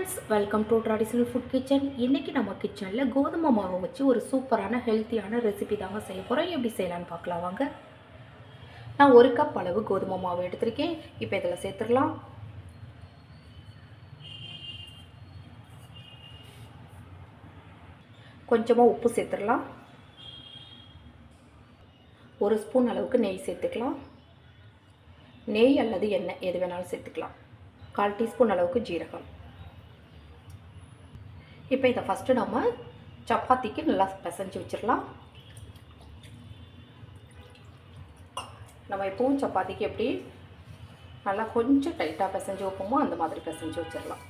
Friends welcome to traditional food kitchen இன்றைக்கி நம்ம கிச்சனில் கோதுமை மாவை வச்சு ஒரு சூப்பரான ஹெல்த்தியான ரெசிபி தாங்க செய்ய போகிறோம் எப்படி செய்யலான்னு பார்க்கலாம் வாங்க. நான் ஒரு கப் அளவு கோதுமை மாவு எடுத்திருக்கேன். இப்போ இதில் சேர்த்துடலாம். கொஞ்சமாக உப்பு சேர்த்துடலாம். ஒரு ஸ்பூன் அளவுக்கு நெய் சேர்த்துக்கலாம். நெய் அல்லது எண்ணெய் எது வேணாலும் சேர்த்துக்கலாம். கால் டீஸ்பூன் அளவுக்கு ஜீரகம். இப்போ இதை ஃபஸ்ட்டு நம்ம சப்பாத்திக்கு நல்லா பிசைஞ்சு வச்சிடலாம் நம்ம எப்பவும் சப்பாத்திக்கு எப்படி நல்லா கொஞ்சம் டைட்டாக பிசைஞ்சு வைப்போமோ அந்த மாதிரி பிசைஞ்சு வச்சிடலாம்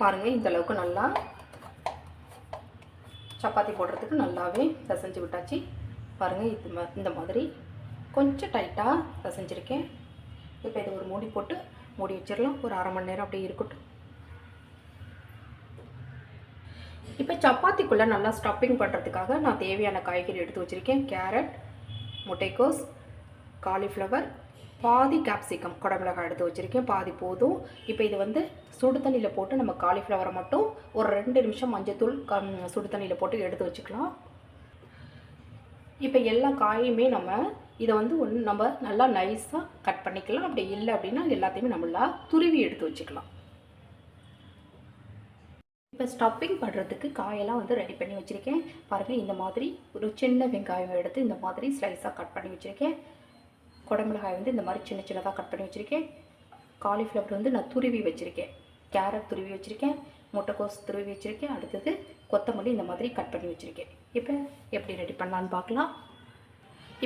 பாருங்கள் இந்தளவுக்கு நல்லா சப்பாத்தி போடுறதுக்கு நல்லாவே பிசைஞ்சு விட்டாச்சு. பாருங்கள் இது இந்த மாதிரி கொஞ்சம் டைட்டாக பிசைஞ்சிருக்கேன். இப்போ இதை ஒரு மூடி போட்டு மூடி வச்சிடலாம். ஒரு அரை மணி நேரம் அப்படியே இருக்கட்டும். இப்போ சப்பாத்திக்குள்ளே நல்லா ஸ்டப்பிங் பண்ணுறதுக்காக நான் தேவையான காய்கறி எடுத்து வச்சுருக்கேன். கேரட் முட்டைக்கோஸ் காலிஃப்ளவர் பாதி கேப்சிகம் குடமிளகாய் எடுத்து வச்சுருக்கேன். பாதி போதும். இப்போ இது வந்து சுடு தண்ணியில் போட்டு நம்ம காலிஃப்ளவரை மட்டும் ஒரு ரெண்டு நிமிஷம் மஞ்சத்தூள் கம் சுடு தண்ணியில் போட்டு எடுத்து வச்சுக்கலாம். இப்போ எல்லா காயுமே நம்ம இதை வந்து ஒன்று நம்ம நல்லா நைஸாக கட் பண்ணிக்கலாம். அப்படி இல்லை அப்படின்னா எல்லாத்தையுமே நம்மளா துருவி எடுத்து வச்சுக்கலாம். இப்போ ஸ்டப்பிங் பண்ணுறதுக்கு காயெல்லாம் வந்து ரெடி பண்ணி வச்சுருக்கேன். பாருங்கள் இந்த மாதிரி ஒரு சின்ன வெங்காயம் எடுத்து இந்த மாதிரி ஸ்லைஸாக கட் பண்ணி வச்சுருக்கேன். குடமிளகாய் வந்து இந்த மாதிரி சின்ன சின்னதாக கட் பண்ணி வச்சுருக்கேன். காலிஃப்ளவர் வந்து நான் துருவி வச்சுருக்கேன். கேரட் துருவி வச்சுருக்கேன். முட்டைக்கோஸ் துருவி வச்சுருக்கேன். அடுத்தது கொத்தமல்லி இந்த மாதிரி கட் பண்ணி வச்சுருக்கேன். இப்போ எப்படி ரெடி பண்ணலான்னு பார்க்கலாம்.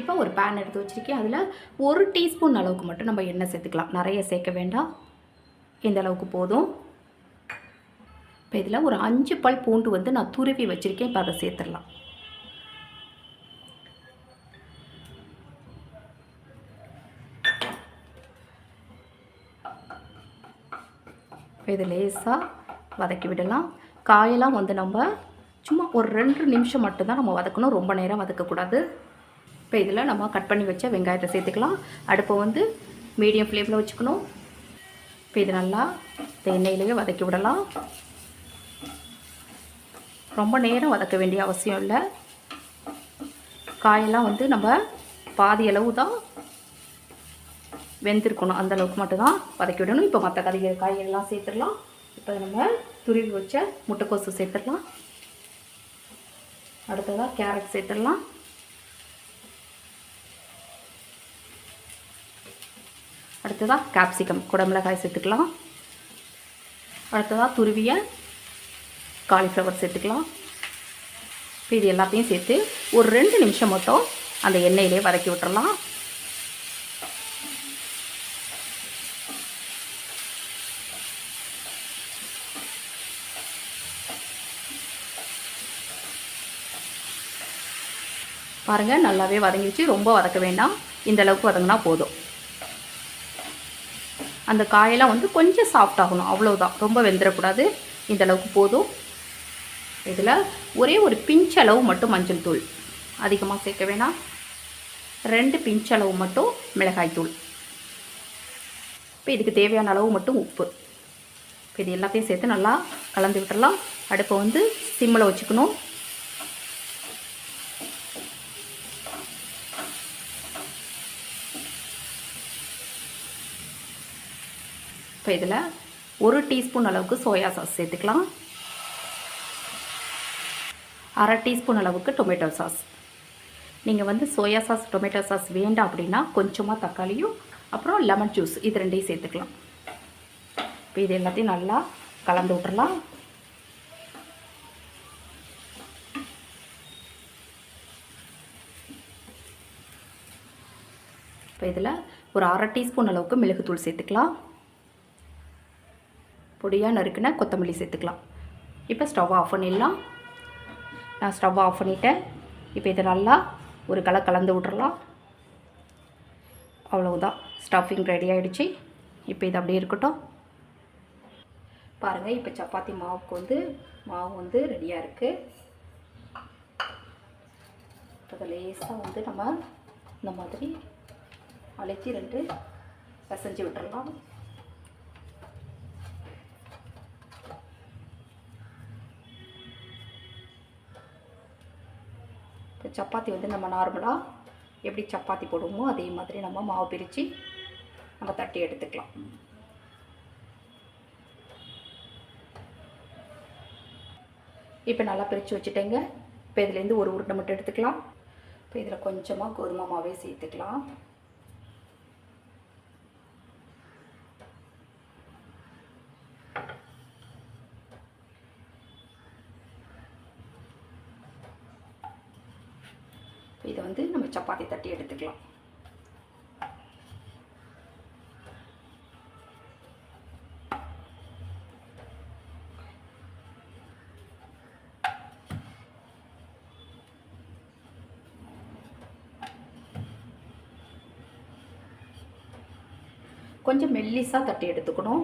இப்போ ஒரு பேன் எடுத்து வச்சுருக்கேன். அதில் ஒரு டீஸ்பூன் அளவுக்கு மட்டும் நம்ம எண்ணெய் சேர்த்துக்கலாம். நிறைய சேர்க்க வேண்டாம். இந்த அளவுக்கு போதும். இப்போ இதில் ஒரு அஞ்சு பல் பூண்டு வந்து நான் துருவி வச்சுருக்கேன். இப்போ அதை சேர்த்துடலாம். இது லேசாக வதக்கி விடலாம். காயெல்லாம் வந்து நம்ம சும்மா ஒரு ரெண்டு நிமிஷம் மட்டும்தான் நம்ம வதக்கணும். ரொம்ப நேரம் வதக்கக்கூடாது. இப்போ இதில் நம்ம கட் பண்ணி வச்ச வெங்காயத்தை சேர்த்துக்கலாம். அடுப்பை வந்து மீடியம் ஃப்ளேமில் வச்சுக்கணும். இப்போ இது நல்லா இந்த எண்ணெயிலேயே வதக்கி விடலாம். ரொம்ப நேரம் வதக்க வேண்டிய அவசியம் இல்லை. காயெல்லாம் வந்து நம்ம பாதி அளவு தான் வெந்திருக்கணும். அந்தளவுக்கு மட்டும்தான் வதக்கி விடணும். இப்போ மற்ற கதைகள் காய்கறிலாம் சேர்த்துடலாம். இப்போ நம்ம துருவி வச்ச முட்டைக்கோசு சேர்த்துடலாம். அடுத்ததாக கேரட் சேர்த்துடலாம். அடுத்ததாக கேப்சிகம் குடமிளகாய் சேர்த்துக்கலாம். அடுத்ததாக துருவிய காலிஃப்ளவர் சேர்த்துக்கலாம். இப்போ இது எல்லாத்தையும் சேர்த்து ஒரு ரெண்டு நிமிஷம் மட்டும் அந்த எண்ணெயிலே வதக்கி விட்டுறலாம். பாருங்கள் நல்லாவே வதங்கிடுச்சு ரொம்ப வதக்க வேண்டாம். இந்த அளவுக்கு வதங்கினா போதும். அந்த காயெல்லாம் வந்து கொஞ்சம் சாஃப்ட் ஆகணும். அவ்வளோதான் ரொம்ப வெந்துடக்கூடாது இந்த அளவுக்கு போதும். இதில் ஒரே ஒரு பிஞ்ச் அளவு மட்டும் மஞ்சள் தூள் அதிகமாக சேர்க்க வேணாம். ரெண்டு பிஞ்ச் அளவு மட்டும் மிளகாய் தூள். இப்போ இதுக்கு தேவையான அளவு மட்டும் உப்பு. இப்போ இது எல்லாத்தையும் சேர்த்து நல்லா கலந்து விட்டுடலாம் அடுப்பை வந்து சிம்மில் வச்சுக்கணும். இப்போ இதில் ஒரு டீஸ்பூன் அளவுக்கு சோயா சாஸ் சேர்த்துக்கலாம். அரை டீஸ்பூன் அளவுக்கு டொமேட்டோ சாஸ். நீங்கள் வந்து சோயா சாஸ் டொமேட்டோ சாஸ் வேண்டாம் அப்படின்னா கொஞ்சமாக தக்காளியும் அப்புறம் லெமன் ஜூஸ் இது ரெண்டையும் சேர்த்துக்கலாம். இப்போ இது எல்லாத்தையும் நல்லா கலந்து விட்றலாம் இப்போ இதில் ஒரு அரை டீஸ்பூன் அளவுக்கு மிளகுத்தூள் சேர்த்துக்கலாம். பொடியாக நறுக்குன கொத்தமல்லி சேர்த்துக்கலாம். இப்போ ஸ்டவ் ஆஃப் பண்ணிடலாம். நான் ஸ்டவ் ஆஃப் பண்ணிட்டேன். இப்போ இதை நல்லா ஒரு கலை கலந்து விட்றலாம் அவ்வளவுதான். ஸ்டஃபிங் ரெடி ஆகிடுச்சு இப்போ இது அப்படியே இருக்கட்டும். பாருங்கள் இப்போ சப்பாத்தி மாவுக்கு வந்து மாவு வந்து ரெடியாக இருக்குது அதை லேஸாக வந்து நம்ம இந்த மாதிரி அழைச்சி ரெண்டு பிசைஞ்சு விட்டுறலாம். சப்பாத்தி வந்து நம்ம நார்மலாக எப்படி சப்பாத்தி போடுவோமோ அதே மாதிரி நம்ம மாவு பிரித்து நம்ம தட்டி எடுத்துக்கலாம். இப்போ நல்லா பிரித்து வச்சுட்டேங்க. இப்போ இதுலேருந்து ஒரு உருண்டை மட்டும் எடுத்துக்கலாம். இப்போ இதில் கொஞ்சமாக கோதுமை மாவே சேர்த்துக்கலாம். இதை வந்து நம்ம சப்பாத்தி தட்டி எடுத்துக்கலாம். கொஞ்சம் மெல்லிஸாக தட்டி எடுத்துக்கணும்.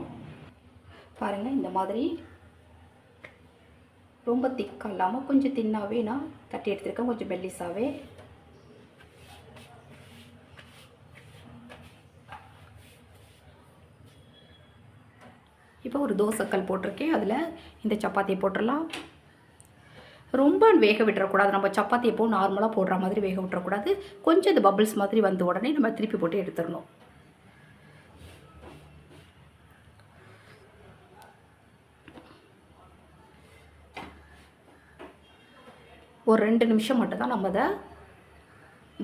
பாருங்கள் இந்த மாதிரி ரொம்ப திக்காக இல்லாமல் கொஞ்சம் தின்னாவே நான் தட்டி எடுத்துருக்கேன் கொஞ்சம் மெல்லிஸாகவே இப்போ ஒரு தோசைக்கல் போட்டிருக்கேன். அதில் இந்த சப்பாத்தியை போட்டுடலாம். ரொம்ப வேக விட்டுறக்கூடாது. நம்ம சப்பாத்தி எப்போ நார்மலாக போடுற மாதிரி வேக விட்டுறக்கூடாது. கொஞ்சம் இது பபிள்ஸ் மாதிரி வந்த உடனே நம்ம திருப்பி போட்டு எடுத்துடணும். ஒரு ரெண்டு நிமிஷம் மட்டும் தான் நம்ம அதை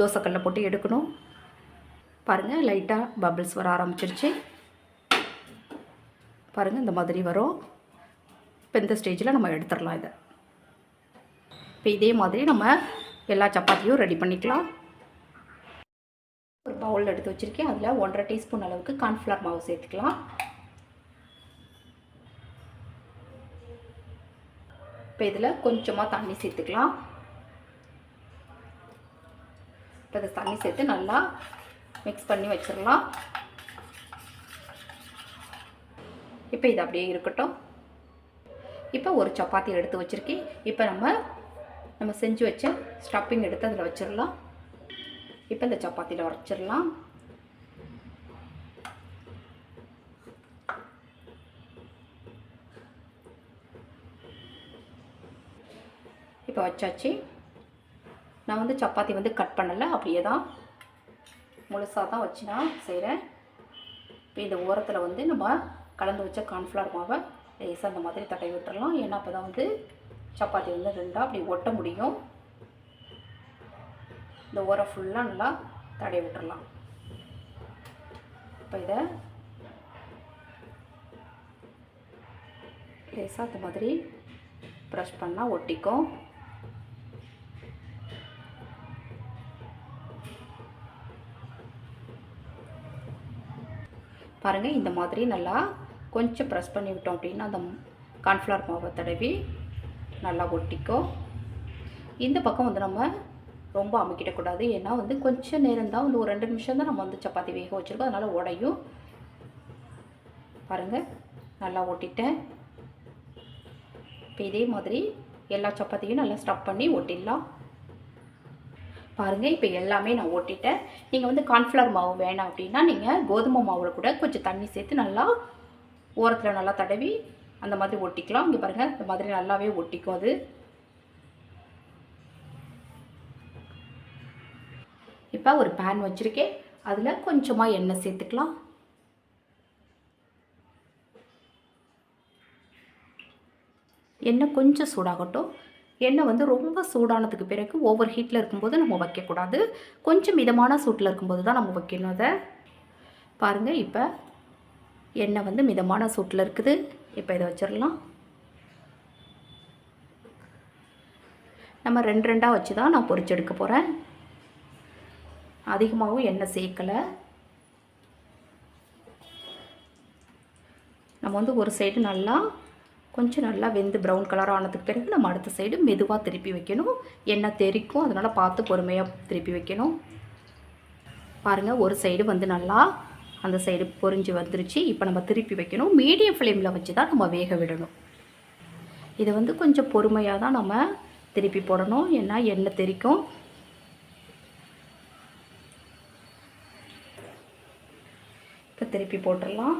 தோசைக்கல்லில் போட்டு எடுக்கணும். பாருங்கள் லைட்டாக பபிள்ஸ் வர ஆரம்பிச்சிருச்சு. பாருங்கள் இந்த மாதிரி வரும். இப்போ இந்த ஸ்டேஜில் நம்ம எடுத்துடலாம் இதை. இப்போ இதே மாதிரி நம்ம எல்லா சப்பாத்தியும் ரெடி பண்ணிக்கலாம். ஒரு பவுல் எடுத்து வச்சுருக்கேன். அதில் ஒன்றரை டீஸ்பூன் அளவுக்கு கார்ன்ஃப்ளவர் மாவு சேர்த்துக்கலாம். இப்போ இதில் கொஞ்சமாக தண்ணி சேர்த்துக்கலாம். இப்போ இதை தண்ணி சேர்த்து நல்லா மிக்ஸ் பண்ணி வச்சிடலாம். இப்போ இது அப்படியே இருக்கட்டும். இப்போ ஒரு சப்பாத்தி எடுத்து வச்சுருக்கேன். இப்போ நம்ம நம்ம செஞ்சு வச்ச ஸ்டப்பிங் எடுத்து அதில் வச்சிடலாம். இப்போ இந்த சப்பாத்தியில் உரைச்சிடலாம் இப்போ வச்சாச்சு. நான் வந்து சப்பாத்தி வந்து கட் பண்ணலை. அப்படியே தான் முழுசாக தான் வச்சு நான் செய்கிறேன் இப்போ இந்த ஓரத்தில் வந்து நம்ம கலந்து வச்ச கார்ன்ஃப்ளவர் மாவை லேசாக அந்த மாதிரி தட்டை விட்டுறலாம். ஏன்னா அப்போ தான் வந்து சப்பாத்தி வந்து ரெண்டாக அப்படி ஒட்ட முடியும். இந்த ஓரம் ஃபுல்லாக நல்லா தடை விட்டுறலாம். இப்போ இதை லேசாக அந்த மாதிரி ப்ரெஷ் பண்ணால் ஒட்டிக்கும். பாருங்கள் இந்த மாதிரி நல்லா கொஞ்சம் ப்ரெஸ் பண்ணி விட்டோம் அப்படின்னா அந்த கார்ன்ஃப்ளவர் மாவை தடவி நல்லா ஒட்டிக்கும் இந்த பக்கம் வந்து நம்ம ரொம்ப அமைக்கிடக்கூடாது ஏன்னா வந்து கொஞ்சம் நேரம் தான் வந்து ஒரு ரெண்டு நிமிஷம் தான் நம்ம வந்து சப்பாத்தி வேக வச்சுருக்கோம். அதனால் உடையும். பாருங்கள் நல்லா ஒட்டிட்டேன். இப்போ இதே மாதிரி எல்லா சப்பாத்தியும் நல்லா ஸ்டப் பண்ணி ஒட்டிடலாம். பாருங்கள் இப்போ எல்லாமே நான் ஓட்டிட்டேன் நீங்கள் வந்து கார்ன்ஃப்ளவர் மாவு வேணாம் அப்படின்னா நீங்கள் கோதுமை மாவில் கூட கொஞ்சம் தண்ணி சேர்த்து நல்லா ஓரத்தில் நல்லா தடவி அந்த மாதிரி ஒட்டிக்கலாம். இங்கே பாருங்கள் இந்த மாதிரி நல்லாவே ஒட்டிக்கும் அது. இப்போ ஒரு பேன் வச்சுருக்கேன். அதில் கொஞ்சமாக எண்ணெய் சேர்த்துக்கலாம். எண்ணெய் கொஞ்சம் சூடாகட்டும். எண்ணெய் வந்து ரொம்ப சூடானதுக்கு பிறகு ஓவர் ஹீட்டில் இருக்கும்போது நம்ம வைக்கக்கூடாது. கொஞ்சம் மிதமான சூட்டில் இருக்கும்போது தான் நம்ம வைக்கணும் அதை. பாருங்கள் இப்போ எண்ணெய் வந்து மிதமான சூட்டில் இருக்குது. இப்போ இதை வச்சிடலாம். நம்ம ரெண்டு ரெண்டாக வச்சு தான் நான் பொரிச்செடுக்க போகிறேன் அதிகமாகவும் எண்ணெய் சேர்க்கலை. நம்ம வந்து ஒரு சைடு நல்லா கொஞ்சம் நல்லா வெந்து ப்ரௌன் கலர் ஆனதுக்கு பிறகு நம்ம அடுத்த சைடு மெதுவாக திருப்பி வைக்கணும். எண்ணெய் தெறிக்கும் அதனால் பார்த்து பொறுமையாக திருப்பி வைக்கணும். பாருங்கள் ஒரு சைடு வந்து நல்லா அந்த சைடு பொரிஞ்சு வந்துருச்சு. இப்போ நம்ம திருப்பி வைக்கணும். மீடியம் ஃப்ளேமில் வச்சு தான் நம்ம வேக விடணும். இதை வந்து கொஞ்சம் பொறுமையாக தான் நம்ம திருப்பி போடணும். ஏன்னா எண்ணெய் தெறிக்கும். இப்போ திருப்பி போட்டுடலாம்.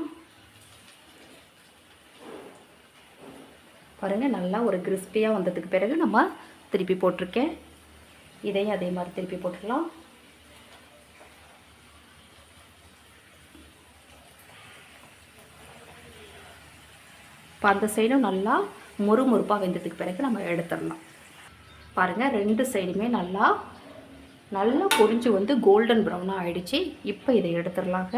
பாருங்கள் நல்லா ஒரு கிறிஸ்பியாக வந்ததுக்கு பிறகு நம்ம திருப்பி போட்டிருக்கேன். இதையும் அதே மாதிரி திருப்பி போட்டுடலாம். இப்போ அந்த சைடும் நல்லா முறுமுறுப்பாக வெந்ததுக்கு பிறகு நம்ம எடுத்துடலாம். பாருங்கள் ரெண்டு சைடுமே நல்லா நல்லா பொரிஞ்சு வந்து கோல்டன் ப்ரௌனாக ஆயிடுச்சு. இப்போ இதை எடுத்துடலாங்க.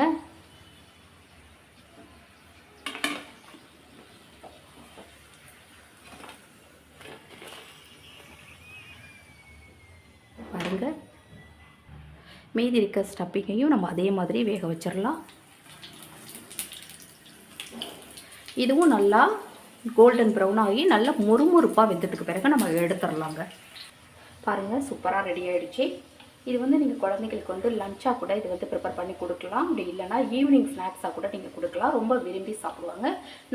பாருங்கள் மீதி இருக்க ஸ்டப்பிங்கையும் நம்ம அதே மாதிரி வேக வச்சிடலாம். இதுவும் நல்லா கோல்டன் ப்ரௌன் ஆகி நல்லா முறுமுறுப்பாக வெந்ததுக்கு பிறகு நம்ம எடுத்துடலாங்க. பாருங்கள் சூப்பராக ரெடி ஆகிடுச்சி இது வந்து நீங்கள் குழந்தைங்களுக்கு வந்து லஞ்சாக கூட இது வந்து ப்ரிப்பேர் பண்ணி கொடுக்கலாம். அப்படி இல்லைன்னா ஈவினிங் ஸ்நாக்ஸாக கூட நீங்கள் கொடுக்கலாம். ரொம்ப விரும்பி சாப்பிடுவாங்க.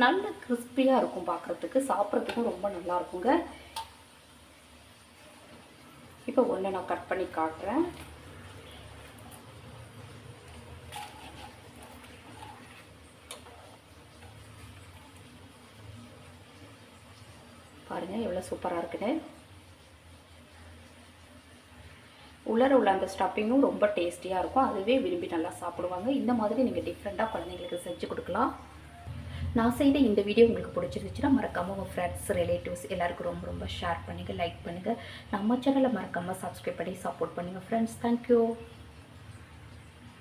நல்ல கிறிஸ்பியாக இருக்கும் பார்க்குறதுக்கு சாப்பிட்றதுக்கும் ரொம்ப நல்லா இருக்குங்க. இப்போ ஒன்று நான் கட் பண்ணி காட்டுறேன். பாருங்கள் எவ்வளோ சூப்பராக இருக்குன்னு. உள்ளர உள்ள அந்த ஸ்டப்பிங்கும் ரொம்ப டேஸ்டியாக இருக்கும். அதுவே விரும்பி நல்லா சாப்பிடுவாங்க. இந்த மாதிரி நீங்கள் டிஃப்ரெண்ட்டாக குழந்தைங்களுக்கு செஞ்சு கொடுக்கலாம். நான் செய்த இந்த வீடியோ உங்களுக்கு பிடிச்சிருந்துச்சுன்னா மறக்காமல் உங்கள் ஃப்ரெண்ட்ஸ் ரிலேட்டிவ்ஸ் எல்லாருக்கும் ரொம்ப ரொம்ப ஷேர் பண்ணுங்கள் லைக் பண்ணுங்கள் நம்ம சேனலை மறக்காமல் சப்ஸ்கிரைப் பண்ணி சப்போர்ட் பண்ணுங்கள் ஃப்ரெண்ட்ஸ் தேங்க்யூ